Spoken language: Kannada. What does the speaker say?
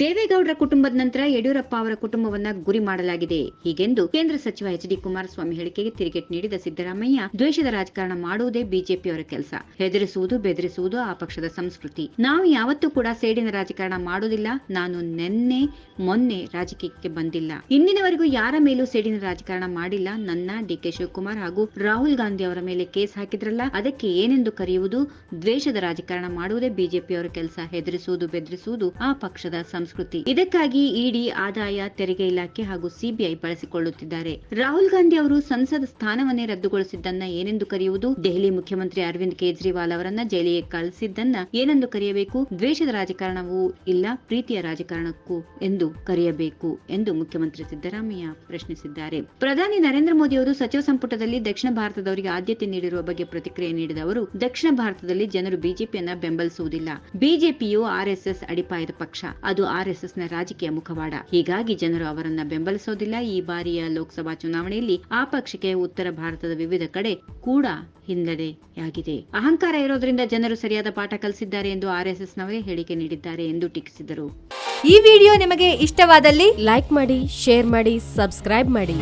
ದೇವೇಗೌಡರ ಕುಟುಂಬದ ನಂತರ ಯಡಿಯೂರಪ್ಪ ಅವರ ಕುಟುಂಬವನ್ನ ಗುರಿ ಮಾಡಲಾಗಿದೆ. ಹೀಗೆಂದು ಕೇಂದ್ರ ಸಚಿವ ಎಚ್ ಡಿ ಕುಮಾರಸ್ವಾಮಿ ಹೇಳಿಕೆಗೆ ತಿರುಗೇಟ್ ನೀಡಿದ ಸಿದ್ದರಾಮಯ್ಯ, ದ್ವೇಷದ ರಾಜಕಾರಣ ಮಾಡುವುದೇ ಬಿಜೆಪಿಯವರ ಕೆಲಸ. ಹೆದರಿಸುವುದು ಬೆದರಿಸುವುದು ಆ ಪಕ್ಷದ ಸಂಸ್ಕೃತಿ. ನಾವು ಯಾವತ್ತೂ ಕೂಡ ಸೇಡಿನ ರಾಜಕಾರಣ ಮಾಡುವುದಿಲ್ಲ ನಾನು ನಿನ್ನೆ, ಮೊನ್ನೆ ರಾಜಕೀಯಕ್ಕೆ ಬಂದಿಲ್ಲ. ಇಂದಿನವರೆಗೂ ಯಾರ ಮೇಲೂ ಸೇಡಿನ ರಾಜಕಾರಣ ಮಾಡಿಲ್ಲ. ನನ್ನ ಡಿಕೆ ಶಿವಕುಮಾರ್ ಹಾಗೂ ರಾಹುಲ್ ಗಾಂಧಿ ಅವರ ಮೇಲೆ ಕೇಸ್ ಹಾಕಿದ್ರಲ್ಲ, ಅದಕ್ಕೆ ಏನೆಂದು ಕರೆಯುವುದು? ದ್ವೇಷದ ರಾಜಕಾರಣ ಮಾಡುವುದೇ ಬಿಜೆಪಿಯವರ ಕೆಲಸ. ಹೆದರಿಸುವುದು, ಬೆದರಿಸುವುದು ಆ ಪಕ್ಷದ ಸಂಸ್ಕೃತಿ. ಇದಕ್ಕಾಗಿ ಇಡಿ ಆದಾಯ ತೆರಿಗೆ ಇಲಾಖೆ ಹಾಗೂ ಸಿಬಿಐ ಬಳಸಿಕೊಳ್ಳುತ್ತಿದ್ದಾರೆ. ರಾಹುಲ್ ಗಾಂಧಿ ಅವರು ಸಂಸದ ಸ್ಥಾನವನ್ನೇ ರದ್ದುಗೊಳಿಸಿದ್ದನ್ನ ಏನೆಂದು ಕರೆಯುವುದು? ದೆಹಲಿ ಮುಖ್ಯಮಂತ್ರಿ ಅರವಿಂದ್ ಕೇಜ್ರಿವಾಲ್ ಅವರನ್ನ ಜೈಲಿಗೆ ಕಳಿಸಿದ್ದನ್ನ ಏನೆಂದು ಕರೆಯಬೇಕು? ದ್ವೇಷದ ರಾಜಕಾರಣವೂ ಇಲ್ಲ, ಪ್ರೀತಿಯ ರಾಜಕಾರಣಕ್ಕೂ ಎಂದು ಕರೆಯಬೇಕು ಎಂದು ಮುಖ್ಯಮಂತ್ರಿ ಸಿದ್ದರಾಮಯ್ಯ ಪ್ರಶ್ನಿಸಿದ್ದಾರೆ. ಪ್ರಧಾನಿ ನರೇಂದ್ರ ಮೋದಿ ಅವರು ಸಚಿವ ಸಂಪುಟದಲ್ಲಿ ದಕ್ಷಿಣ ಭಾರತದವರಿಗೆ ಆದ್ಯತೆ ನೀಡಿರುವ ಬಗ್ಗೆ ಪ್ರತಿಕ್ರಿಯೆ ನೀಡಿದ ಅವರು, ದಕ್ಷಿಣ ಭಾರತದಲ್ಲಿ ಜನರು ಬಿಜೆಪಿಯನ್ನ ಬೆಂಬಲಿಸುವುದಿಲ್ಲ. ಬಿಜೆಪಿಯು ಆರ್ಎಸ್ಎಸ್ ಅಡಿಪಾಯದ ಪಕ್ಷ. ಅದು ಆರ್ಎಸ್ಎಸ್ನ ರಾಜಕೀಯ ಮುಖವಾಡ. ಹೀಗಾಗಿ ಜನರು ಅವರನ್ನ ಬೆಂಬಲಿಸೋದಿಲ್ಲ. ಈ ಬಾರಿಯ ಲೋಕಸಭಾ ಚುನಾವಣೆಯಲ್ಲಿ ಆ ಪಕ್ಷಕ್ಕೆ ಉತ್ತರ ಭಾರತದ ವಿವಿಧ ಕಡೆ ಕೂಡ ಹಿನ್ನಡೆಯಾಗಿದೆ. ಅಹಂಕಾರ ಇರೋದ್ರಿಂದ ಜನರು ಸರಿಯಾದ ಪಾಠ ಕಲಿಸಿದ್ದಾರೆ ಎಂದು ಆರ್ಎಸ್ಎಸ್ನವರೇ ಹೇಳಿಕೆ ನೀಡಿದ್ದಾರೆ ಎಂದು ಟೀಕಿಸಿದರು. ಈ ವಿಡಿಯೋ ನಿಮಗೆ ಇಷ್ಟವಾದಲ್ಲಿ ಲೈಕ್ ಮಾಡಿ, ಶೇರ್ ಮಾಡಿ, ಸಬ್ಸ್ಕ್ರೈಬ್ ಮಾಡಿ.